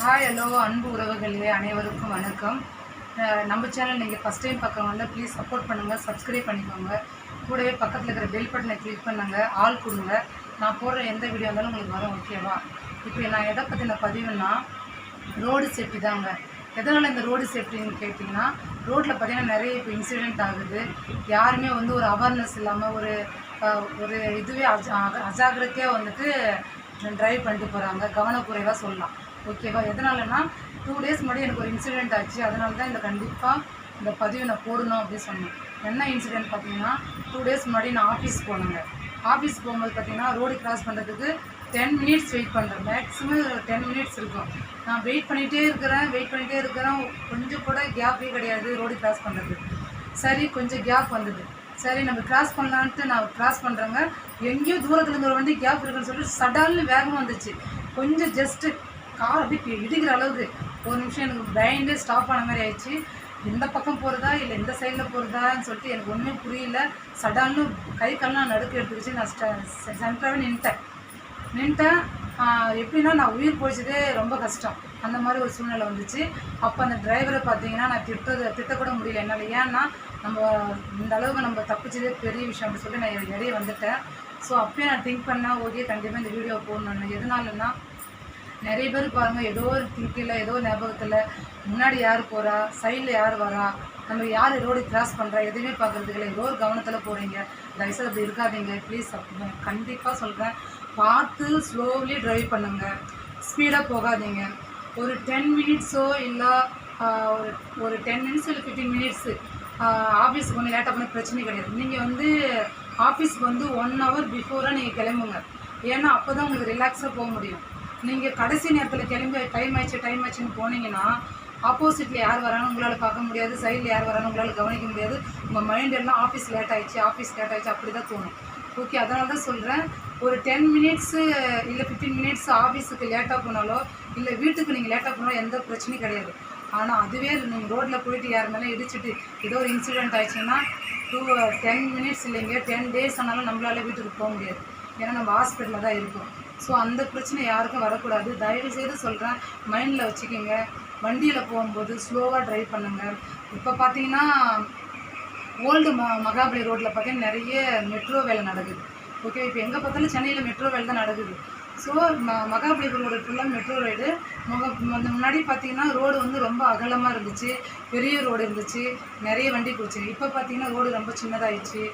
Hi hello அன்பு உறவுகளே அனைவருக்கும் வணக்கம். நம்ம சேனல் நீங்கள் ஃபஸ்ட் டைம் பார்க்குறவங்கள ப்ளீஸ் சப்போர்ட் பண்ணுங்கள் சப்ஸ்கிரைப் பண்ணிக்கோங்க. கூடவே பக்கத்தில் இருக்கிற பெல் பட்டனை கிளிக் பண்ணுங்கள் ஆள் கொடுங்க. நான் போடுற எந்த வீடியோ இருந்தாலும் உங்களுக்கு வரும் ஓகேவா இப்போ நான் எதை பற்றின பதிவுன்னா ரோடு சேஃப்டி தாங்க. எதனால் இந்த ரோடு சேஃப்டின்னு கேட்டிங்கன்னா ரோட்டில் பார்த்தீங்கன்னா நிறைய இப்போ இன்சிடெண்ட் ஆகுது. யாருமே வந்து ஒரு அவேர்னஸ் இல்லாமல் ஒரு ஒரு இதுவே அஜ அக- வந்துட்டு ட்ரைவ் பண்ணிட்டு போகிறாங்க கவனக்குறைவாக சொல்லலாம். ஓகேவா? எதனாலனா டூ டேஸ் முன்னாடி எனக்கு ஒரு இன்சிடெண்ட் ஆச்சு. அதனால தான் இந்த கண்டிப்பாக இந்த பதிவை நான் போடணும் அப்படின்னு சொன்னேன். என்ன இன்சிடெண்ட் பார்த்தீங்கன்னா டூ டேஸ் முன்னாடி நான் ஆஃபீஸ் போனேங்க. ஆஃபீஸ் போகும்போது பார்த்தீங்கன்னா ரோடு கிராஸ் பண்ணுறதுக்கு டென் மினிட்ஸ் வெயிட் பண்ணுறேன் மேக்ஸிமம் டென் மினிட்ஸ் இருக்கும். நான் வெயிட் பண்ணிகிட்டே இருக்கிறேன் வெயிட் பண்ணிகிட்டே இருக்கிறேன். கொஞ்சம் கூட கேப்பே கிடையாது ரோடு கிராஸ் பண்ணுறதுக்கு சரி கொஞ்சம் கேப் வந்தது. சரி நம்ம கிராஸ் பண்ணலான்ட்டு நான் கிராஸ் பண்ணுறேங்க எங்கேயோ தூரத்தில் ஒரு வண்டி கேப் இருக்குன்னு சொல்லிட்டு சடால்னு வேகமாக வந்துச்சு. கொஞ்சம் ஜஸ்ட்டு கார் அப்படியே இடிக்கிற அளவுக்கு. ஒரு நிமிஷம் எனக்கு பயந்தே ஸ்டாப் ஆன மாதிரி ஆயிடுச்சு. இந்த பக்கம் போகிறதா இல்லை இந்த சைடில் போகிறதான்னு சொல்லிட்டு எனக்கு ஒன்றுமே புரியல. சடால்னு கை கால்லாம் நடுக்க எடுத்துக்கிச்சு. நான் சென்டராகவே நின்ட்டேன் நின்ட்டேன் எப்படின்னா நான் உயிர் போயிச்சதே ரொம்ப கஷ்டம். அந்த மாதிரி ஒரு சூழ்நிலை வந்துச்சு. அப்போ அந்த டிரைவரை பார்த்தீங்கன்னா நான் திட்டது திட்டக்கூட முடியல. என்னால் ஏன்னா நம்ம இந்த அளவுக்கு நம்ம தப்பிச்சதே பெரிய விஷயம் அப்படின்னு சொல்லி நான் இடையே வந்துட்டேன். ஸோ அப்பயே நான் திங்க் பண்ணேன் ஓகே கண்டிப்பாக இந்த வீடியோ போடணும்னு எதனாலன்னா நிறைய பேர் பாருங்கள் ஏதோ ஒரு திங்கில் ஏதோ ஞாபகத்தில் முன்னாடி யார் போகிறா சைடில் யார் வரா நம்ம யார் ரோடு கிராஸ் பண்ணுறா எதுவுமே பார்க்கறதுக்கு இல்லை. ஏதோ ஒரு கவனத்தில் போகிறீங்க தயவுசெய்து அப்படி இருக்காதீங்க. ப்ளீஸ் கண்டிப்பாக சொல்கிறேன் பார்த்து ஸ்லோலி ட்ரைவ் பண்ணுங்கள் ஸ்பீடாக போகாதீங்க. ஒரு டென் மினிட்ஸோ இல்லை ஒரு ஒரு டென் மினிட்ஸ் இல்லை ஃபிஃப்டீன் மினிட்ஸு ஆஃபீஸுக்கு வந்து லேட்டாக பண்ண பிரச்சனை கிடையாது. நீங்கள் வந்து ஆஃபீஸ்க்கு வந்து ஒன் ஹவர் பிஃபோராக நீங்கள் கிளம்புங்க. ஏன்னா அப்போ தான் உங்களுக்கு ரிலாக்ஸாக போக முடியும். நீங்கள் கடைசி நேரத்தில் கிளம்பி டைம் ஆயிடுச்சு டைம் ஆயிடுச்சுன்னு போனீங்கன்னா ஆப்போசிட்டில் யார் வரான்னு உங்களால் பார்க்க முடியாது சைடில் யார் வரான்னு உங்களால் கவனிக்க முடியாது. உங்கள் மைண்ட் எல்லாம் ஆஃபீஸ் லேட் ஆயிடுச்சு ஆஃபீஸ் லேட் ஆயிடுச்சு அப்படி தான் தோணும். ஓகே அதனால தான் சொல்கிறேன் ஒரு டென் மினிட்ஸு இல்லை ஃபிஃப்டீன் மினிட்ஸ் ஆஃபீஸுக்கு லேட்டாக போனாலோ இல்லை வீட்டுக்கு நீங்கள் லேட்டாக போனாலோ எந்த பிரச்சனையும் கிடையாது. ஆனால் அதுவே நீங்கள் ரோட்டில் போயிட்டு யார் மேலே இடிச்சிட்டு ஏதோ ஒரு இன்சிடென்ட் ஆயிடுச்சுன்னா டூ டென் மினிட்ஸ் இல்லைங்க டென் டேஸ் ஆனாலும் நம்மளால வீட்டுக்கு போக முடியாது. ஏன்னா நம்ம ஹாஸ்பிட்டலில் தான் இருக்கோம். ஸோ அந்த பிரச்சனை யாருக்கும் வரக்கூடாது. தயவு செய்து சொல்கிறேன் மைண்டில் வச்சுக்கோங்க. வண்டியில் போகும்போது ஸ்லோவாக ட்ரைவ் பண்ணுங்கள் இப்போ பார்த்தீங்கன்னா ஓல்டு ம மகாபலி ரோட்டில் பார்த்தீங்கன்னா நிறைய மெட்ரோ வேலை நடக்குது. ஓகே இப்போ எங்கே பார்த்தாலும் சென்னையில் மெட்ரோ வேலை தான் நடக்குது. ஸோ ம மகாபலிபுரம் ரோடு ஃபுல்லாக மெட்ரோ ரைடு முக அந்த முன்னாடி பார்த்தீங்கன்னா ரோடு வந்து ரொம்ப அகலமாக இருந்துச்சு. பெரிய ரோடு இருந்துச்சு. நிறைய வண்டி போச்சு இப்போ பார்த்தீங்கன்னா ரோடு ரொம்ப சின்னதாகிடுச்சு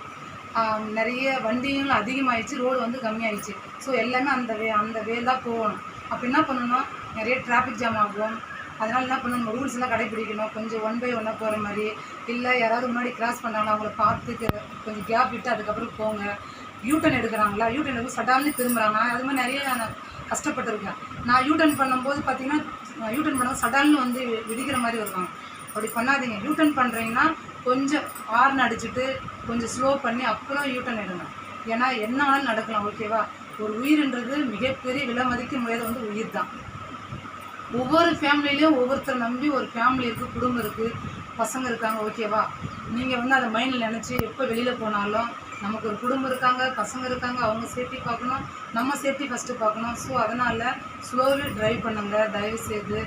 நிறைய வண்டியும் அதிகமாகிடுச்சு ரோடு வந்து கம்மியாயிடுச்சு. ஸோ எல்லாமே அந்த வே அந்த வே தான் போகணும். அப்போ என்ன பண்ணணும் நிறைய டிராஃபிக் ஜாம் ஆகும். அதனால் என்ன பண்ணணும் நம்ம ரூல்ஸ் எல்லாம் கடைப்பிடிக்கணும் கொஞ்சம் ஒன் பை ஒன்னாக போகிற மாதிரி. இல்லை யாராவது முன்னாடி கிராஸ் பண்ணாங்கன்னா அவங்கள பார்த்து கொஞ்சம் கேப் விட்டு அதுக்கப்புறம் போங்க. யூட்டன் எடுக்கிறாங்களா? யூட்டன் எடுத்து சடால்னு திரும்புகிறாங்க அது மாதிரி நிறைய நான் கஷ்டப்பட்டிருக்கேன். நான் யூட்டன் பண்ணும்போது பார்த்தீங்கன்னா யூட்டன் பண்ணும்போது சடால்னு வந்து விதிக்கிற மாதிரி வருவாங்க. அப்படி பண்ணாதீங்க. யூட்டன் பண்ணுறீங்கன்னா கொஞ்சம் ஹார்ன் அடிச்சுட்டு கொஞ்சம் ஸ்லோ பண்ணி அப்புறம் யூட்டன் எடுங்க. ஏன்னா என்ன ஆனாலும் நடக்கலாம் ஓகேவா ஒரு உயிர்ன்றது மிகப்பெரிய விலை மதிக்க முடியாத வந்து உயிர் தான். ஒவ்வொரு ஃபேமிலிலையும் ஒவ்வொருத்தரை நம்பி ஒரு ஃபேமிலி இருக்குது குடும்பம் இருக்குது பசங்க இருக்காங்க ஓகேவா நீங்கள் வந்து அதை மைண்டில் நினச்சி எப்போ வெளியில் போனாலும் நமக்கு ஒரு குடும்பம் இருக்காங்க பசங்க இருக்காங்க அவங்க சேஃப்டி பார்க்கணும் நம்ம சேஃப்டி ஃபஸ்ட்டு பார்க்கணும். ஸோ அதனால் ஸ்லோலி ட்ரைவ் பண்ணுங்கள் தயவு செய்து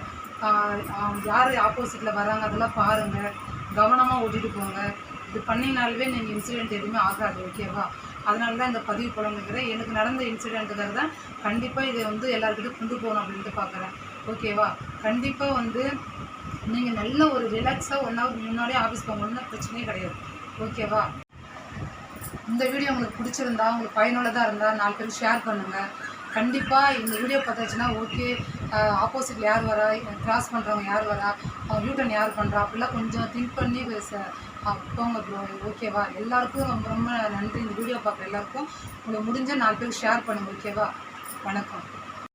யார் ஆப்போசிட்டில் வராங்க அதெல்லாம் பாருங்கள் கவனமாக ஓட்டிட்டு போங்க. இது பண்ணினாலே நீங்கள் இன்சிடெண்ட் எதுவுமே ஆகாது ஓகேவா அதனால தான் இந்த பதிவு புலம்புகிறேன். எனக்கு நடந்த இன்சிடென்ட்டுக்காக தான் கண்டிப்பாக இதை வந்து எல்லாருக்கிட்டையும் கொண்டு போகணும் அப்படின்ட்டு பார்க்குறேன் ஓகேவா கண்டிப்பாக வந்து நீங்கள் நல்ல ஒரு ரிலாக்ஸாக ஒன் ஹவர் முன்னாடியே ஆஃபீஸ் போங்க. ஒன்றும் பிரச்சனையே கிடையாது. ஓகேவா இந்த வீடியோ உங்களுக்கு பிடிச்சிருந்தா உங்களுக்கு பயனுள்ளதாக இருந்தால் நாலு பேரும் ஷேர் பண்ணுங்கள் கண்டிப்பாக இந்த வீடியோ பார்த்தாச்சுன்னா ஓகே ஆப்போசிட்டில் யார் வரா? கிராஸ் பண்ணுறவங்க யார் வரா? யூட்டன் யார் பண்ணுறா அப்படிலாம் கொஞ்சம் திங்க் பண்ணி ச- போங்க ப்ரோ ஓகேவா எல்லாருக்கும் ரொம்ப ரொம்ப நன்றி இந்த வீடியோ பார்க்குற எல்லாருக்கும். உங்களுக்கு முடிஞ்ச நாலு பேருக்கு ஷேர் பண்ணுங்கள் ஓகேவா வணக்கம்.